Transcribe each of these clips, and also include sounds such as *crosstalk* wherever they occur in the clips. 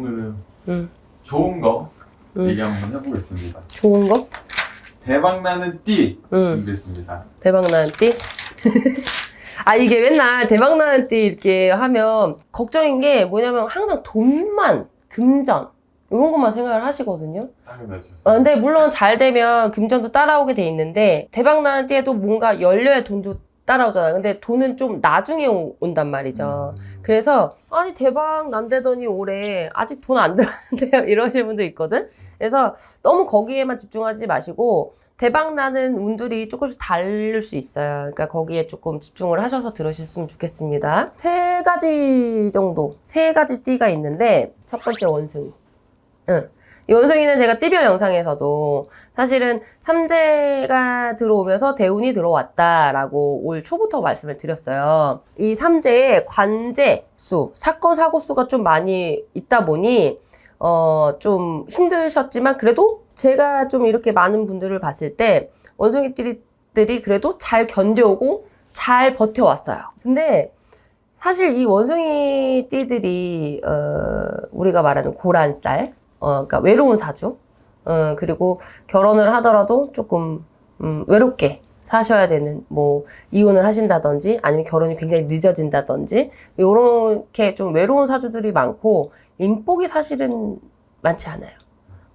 오늘은 음. 좋은 거 음. 얘기 한번 해보겠습니다. 좋은 거? 대박 나는 띠 음. 준비했습니다. 대박 나는 띠? *laughs* 아, 이게 맨날 대박 나는 띠 이렇게 하면 걱정인 게 뭐냐면 항상 돈만, 금전, 이런 것만 생각을 하시거든요. 어, 근데 물론 잘 되면 금전도 따라오게 돼 있는데 대박 나는 띠에도 뭔가 열려야 돈도 따라오잖아. 근데 돈은 좀 나중에 오- 온단 말이죠. 음. 그래서 아니 대박 난다더니 올해 아직 돈 안 들었는데요 *laughs* 이러시는 분도 있거든 그래서 너무 거기에만 집중하지 마시고 대박 나는 운들이 조금씩 다를 수 있어요 그러니까 거기에 조금 집중을 하셔서 들으셨으면 좋겠습니다 세 가지 정도 세 가지 띠가 있는데 첫 번째 원숭이 응. 이 원숭이는 제가 띠별 영상에서도 사실은 삼재가 들어오면서 대운이 들어왔다라고 올 초부터 말씀을 드렸어요. 이 삼재의 관제 수, 사건 사고 수가 좀 많이 있다 보니 어 좀 힘드셨지만 그래도 제가 좀 이렇게 많은 분들을 봤을 때 원숭이들이 그래도 잘 견뎌오고 잘 버텨왔어요. 근데 사실 이 원숭이 띠들이 어 우리가 말하는 고란쌀 어, 그러니까 외로운 사주. 어, 그리고 결혼을 하더라도 조금 음, 외롭게 사셔야 되는 뭐 이혼을 하신다든지 아니면 결혼이 굉장히 늦어진다든지 요렇게 좀 외로운 사주들이 많고 인복이 사실은 많지 않아요.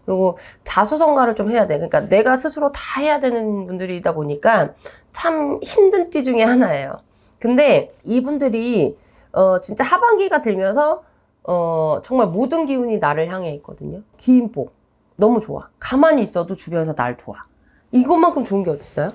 그리고 자수성가를 좀 해야 돼. 그러니까 내가 스스로 다 해야 되는 분들이다 보니까 참 힘든 띠 중에 하나예요. 근데 이분들이 어 진짜 하반기가 들면서 어, 정말 모든 기운이 나를 향해 있거든요. 기인복. 너무 좋아. 가만히 있어도 주변에서 날 도와. 이것만큼 좋은 게 어딨어요?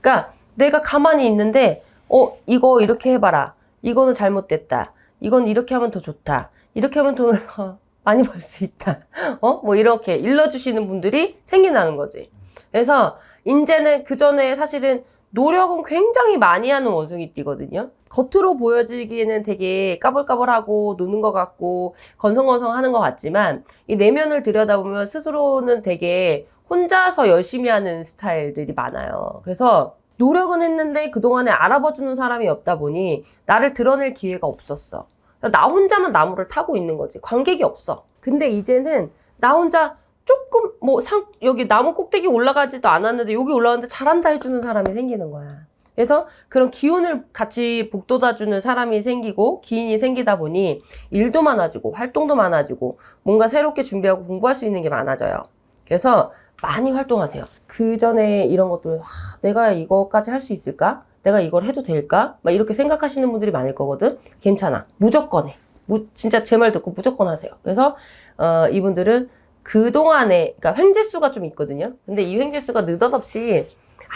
그러니까 내가 가만히 있는데, 어, 이거 이렇게 해봐라. 이거는 잘못됐다. 이건 이렇게 하면 더 좋다. 이렇게 하면 돈을 *laughs* 더 많이 벌 수 있다. 어? 뭐 이렇게 일러주시는 분들이 생겨나는 거지. 그래서 이제는 그 전에 사실은 노력은 굉장히 많이 하는 원숭이띠거든요. 겉으로 보여지기에는 되게 까불까불하고 노는 것 같고 건성건성 하는 것 같지만 이 내면을 들여다보면 스스로는 되게 혼자서 열심히 하는 스타일들이 많아요. 그래서 노력은 했는데 그동안에 알아봐주는 사람이 없다 보니 나를 드러낼 기회가 없었어. 나 혼자만 나무를 타고 있는 거지. 관객이 없어. 근데 이제는 나 혼자 조금 뭐 상 여기 나무 꼭대기 올라가지도 않았는데 여기 올라왔는데 잘한다 해주는 사람이 생기는 거야. 그래서 그런 기운을 같이 북돋아주는 사람이 생기고 기인이 생기다 보니 일도 많아지고 활동도 많아지고 뭔가 새롭게 준비하고 공부할 수 있는 게 많아져요. 그래서 많이 활동하세요. 그 전에 이런 것들 하, 내가 이거까지 할 수 있을까? 내가 이걸 해도 될까? 막 이렇게 생각하시는 분들이 많을 거거든. 괜찮아. 무조건 해. 무, 진짜 제 말 듣고 무조건 하세요. 그래서 어, 이분들은 그 동안에 그러니까 횡재수가 좀 있거든요. 근데 이 횡재수가 느닷없이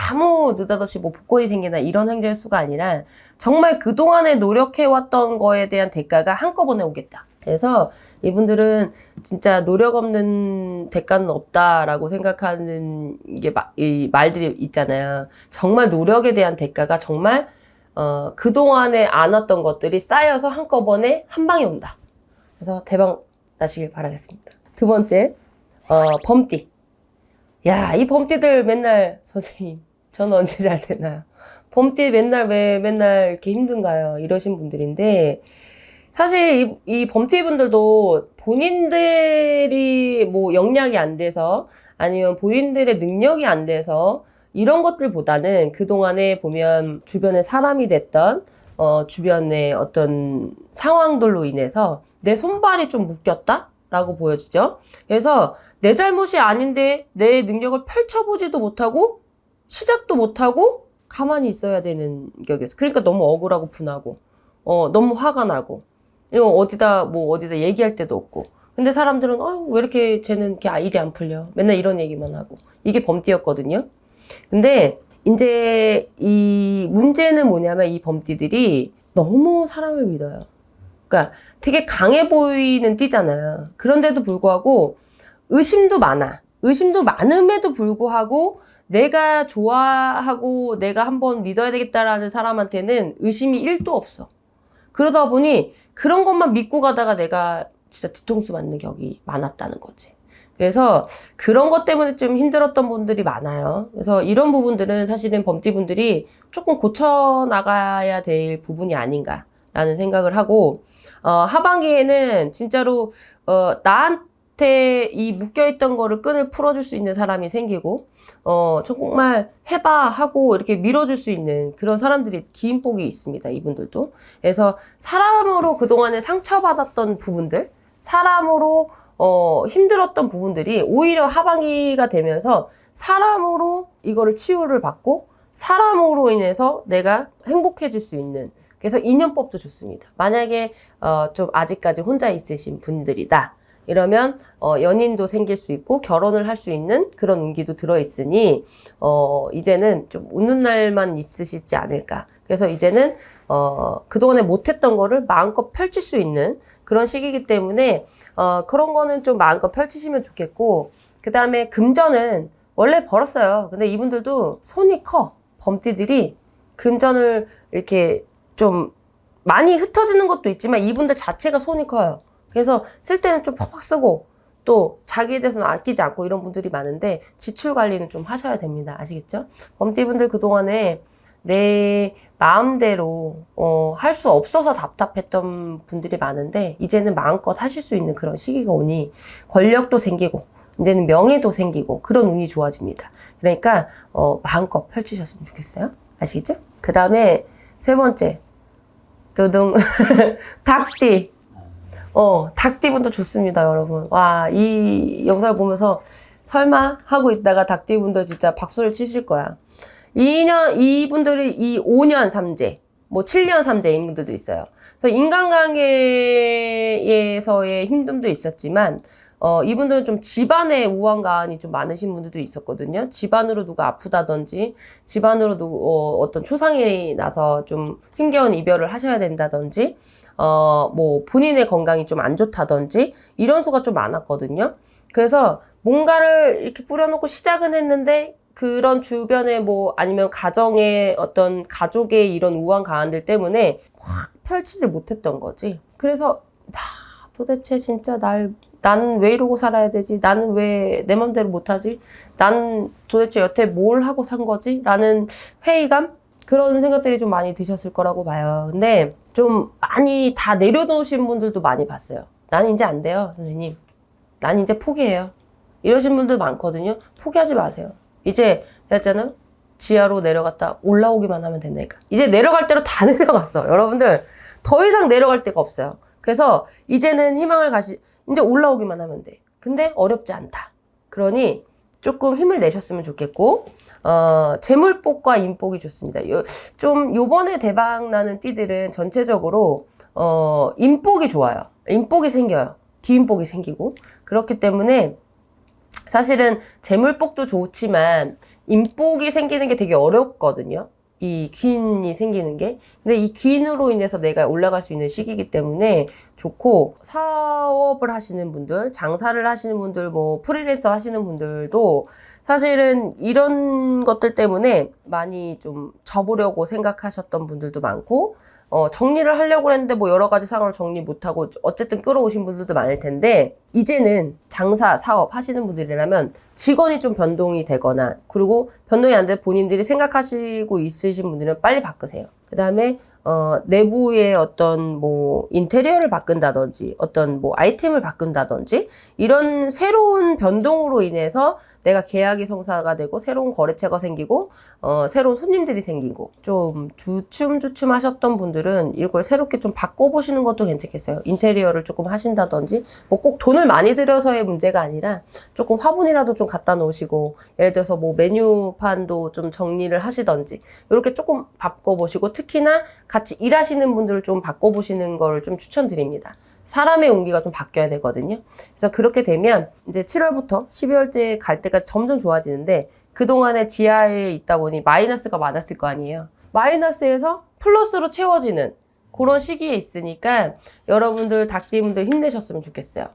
아무 느닷없이 뭐 복권이 생기나 이런 횡재수가 아니라 정말 그 동안에 노력해왔던 거에 대한 대가가 한꺼번에 오겠다. 그래서 이분들은 진짜 노력 없는 대가는 없다라고 생각하는 게 마- 이 말들이 있잖아요. 정말 노력에 대한 대가가 정말 어, 그 동안에 안 왔던 것들이 쌓여서 한꺼번에 한 방에 온다. 그래서 대박 나시길 바라겠습니다. 두 번째, 어, 범띠. 야, 이 범띠들 맨날, 선생님, 저는 언제 잘 되나요? 범띠 맨날 왜 맨날 이렇게 힘든가요? 이러신 분들인데, 사실 이, 이 범띠 분들도 본인들이 뭐 역량이 안 돼서, 아니면 본인들의 능력이 안 돼서, 이런 것들보다는 그동안에 보면 주변에 사람이 됐던, 어, 주변의 어떤 상황들로 인해서 내 손발이 좀 묶였다? 라고 보여지죠. 그래서 내 잘못이 아닌데 내 능력을 펼쳐보지도 못하고 시작도 못하고 가만히 있어야 되는 격이었어. 그러니까 너무 억울하고 분하고, 어, 너무 화가 나고, 이거 어디다, 뭐, 어디다 얘기할 데도 없고. 근데 사람들은, 어, 왜 이렇게 쟤는 아, 일이 안 풀려. 맨날 이런 얘기만 하고. 이게 범띠였거든요. 근데, 이제 이 문제는 뭐냐면 이 범띠들이 너무 사람을 믿어요. 그러니까 되게 강해 보이는 띠잖아요. 그런데도 불구하고 의심도 많아. 의심도 많음에도 불구하고 내가 좋아하고 내가 한번 믿어야 되겠다라는 사람한테는 의심이 1도 없어. 그러다 보니 그런 것만 믿고 가다가 내가 진짜 뒤통수 맞는 격이 많았다는 거지. 그래서 그런 것 때문에 좀 힘들었던 분들이 많아요. 그래서 이런 부분들은 사실은 범띠분들이 조금 고쳐 나가야 될 부분이 아닌가라는 생각을 하고 어, 하반기에는 진짜로 어, 나 한테 이 묶여있던 거를 끈을 풀어줄 수 있는 사람이 생기고 어, 정말 해봐 하고 이렇게 밀어줄 수 있는 그런 사람들이 긴 복이 있습니다. 이분들도. 그래서 사람으로 그동안에 상처받았던 부분들, 사람으로 어, 힘들었던 부분들이 오히려 하반기가 되면서 사람으로 이거를 치유를 받고 사람으로 인해서 내가 행복해질 수 있는 그래서 인연법도 좋습니다. 만약에 어, 좀 아직까지 혼자 있으신 분들이다. 이러면 어, 연인도 생길 수 있고 결혼을 할 수 있는 그런 운기도 들어 있으니 어, 이제는 좀 웃는 날만 있으시지 않을까. 그래서 이제는 어, 그동안에 못했던 거를 마음껏 펼칠 수 있는 그런 시기이기 때문에 어, 그런 거는 좀 마음껏 펼치시면 좋겠고 그 다음에 금전은 원래 벌었어요. 근데 이분들도 손이 커. 범띠들이 금전을 이렇게 좀 많이 흩어지는 것도 있지만 이분들 자체가 손이 커요. 그래서 쓸 때는 좀 팍팍 쓰고 또 자기에 대해서는 아끼지 않고 이런 분들이 많은데 지출 관리는 좀 하셔야 됩니다. 아시겠죠? 범띠분들 그동안에 내 마음대로 어, 할 수 없어서 답답했던 분들이 많은데 이제는 마음껏 하실 수 있는 그런 시기가 오니 권력도 생기고 이제는 명예도 생기고 그런 운이 좋아집니다. 그러니까 어, 마음껏 펼치셨으면 좋겠어요. 아시겠죠? 그 다음에 세 번째 두둥 *laughs* 닭띠 어 닭띠분도 좋습니다 여러분. 와 이 영상을 보면서 설마 하고 있다가 닭띠분들 진짜 박수를 치실 거야. 2년 이분들이 이 5년 삼재 뭐 7년 삼재인 분들도 있어요. 그래서 인간관계에서의 힘듦도 있었지만 어, 이분들은 좀 집안의 우환가안이 좀 많으신 분들도 있었거든요. 집안으로 누가 아프다든지, 집안으로 누구, 어, 어떤 초상이 나서 좀 힘겨운 이별을 하셔야 된다든지, 어, 뭐, 본인의 건강이 좀 안 좋다든지, 이런 수가 좀 많았거든요. 그래서 뭔가를 이렇게 뿌려놓고 시작은 했는데, 그런 주변에 뭐, 아니면 가정의 어떤 가족의 이런 우환가안들 때문에 확 펼치지 못했던 거지. 그래서, 나 도대체 진짜 날 나는 왜 이러고 살아야 되지? 나는 왜 내 맘대로 못하지? 나는 도대체 여태 뭘 하고 산 거지? 라는 회의감? 그런 생각들이 좀 많이 드셨을 거라고 봐요. 근데 좀 많이 다 내려놓으신 분들도 많이 봤어요. 나는 이제 안 돼요, 선생님. 난 이제 포기해요. 이러신 분들 많거든요. 포기하지 마세요. 이제, 했잖아요. 지하로 내려갔다 올라오기만 하면 된다니까. 이제 내려갈 대로 다 *laughs* 내려갔어. 여러분들, 더 이상 내려갈 데가 없어요. 그래서 이제는 희망을 가시, 이제 올라오기만 하면 돼. 근데 어렵지 않다. 그러니 조금 힘을 내셨으면 좋겠고, 어, 재물복과 인복이 좋습니다. 요, 좀 요번에 대박 나는 띠들은 전체적으로, 어, 인복이 좋아요. 인복이 생겨요. 기인복이 생기고. 그렇기 때문에 사실은 재물복도 좋지만 인복이 생기는 게 되게 어렵거든요. 이 귀인이 생기는 게. 근데 이 귀인으로 인해서 내가 올라갈 수 있는 시기이기 때문에 좋고, 사업을 하시는 분들, 장사를 하시는 분들, 뭐, 프리랜서 하시는 분들도 사실은 이런 것들 때문에 많이 좀 접으려고 생각하셨던 분들도 많고, 어, 정리를 하려고 했는데 뭐 여러 가지 상황을 정리 못하고 어쨌든 끌어오신 분들도 많을 텐데, 이제는 장사, 사업 하시는 분들이라면 직원이 좀 변동이 되거나, 그리고 변동이 안 돼 본인들이 생각하시고 있으신 분들은 빨리 바꾸세요. 그 다음에, 어, 내부의 어떤 뭐 인테리어를 바꾼다든지, 어떤 뭐 아이템을 바꾼다든지, 이런 새로운 변동으로 인해서 내가 계약이 성사가 되고 새로운 거래처가 생기고 어, 새로운 손님들이 생기고 좀 주춤주춤 하셨던 분들은 이걸 새롭게 좀 바꿔보시는 것도 괜찮겠어요. 인테리어를 조금 하신다든지 뭐 꼭 돈을 많이 들여서의 문제가 아니라 조금 화분이라도 좀 갖다 놓으시고 예를 들어서 뭐 메뉴판도 좀 정리를 하시던지 이렇게 조금 바꿔보시고 특히나 같이 일하시는 분들을 좀 바꿔보시는 걸 좀 추천드립니다. 사람의 운기가 좀 바뀌어야 되거든요. 그래서 그렇게 되면 이제 7월부터 12월 때 갈 때까지 점점 좋아지는데 그동안에 지하에 있다 보니 마이너스가 많았을 거 아니에요. 마이너스에서 플러스로 채워지는 그런 시기에 있으니까 여러분들 닭띠분들 힘내셨으면 좋겠어요.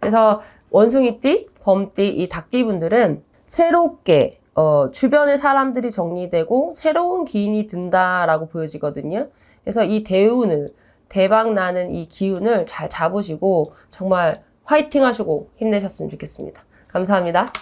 그래서 원숭이띠, 범띠, 이 닭띠분들은 새롭게 어, 주변의 사람들이 정리되고 새로운 기인이 든다라고 보여지거든요. 그래서 이 대운을 대박 나는 이 기운을 잘 잡으시고 정말 화이팅 하시고 힘내셨으면 좋겠습니다. 감사합니다.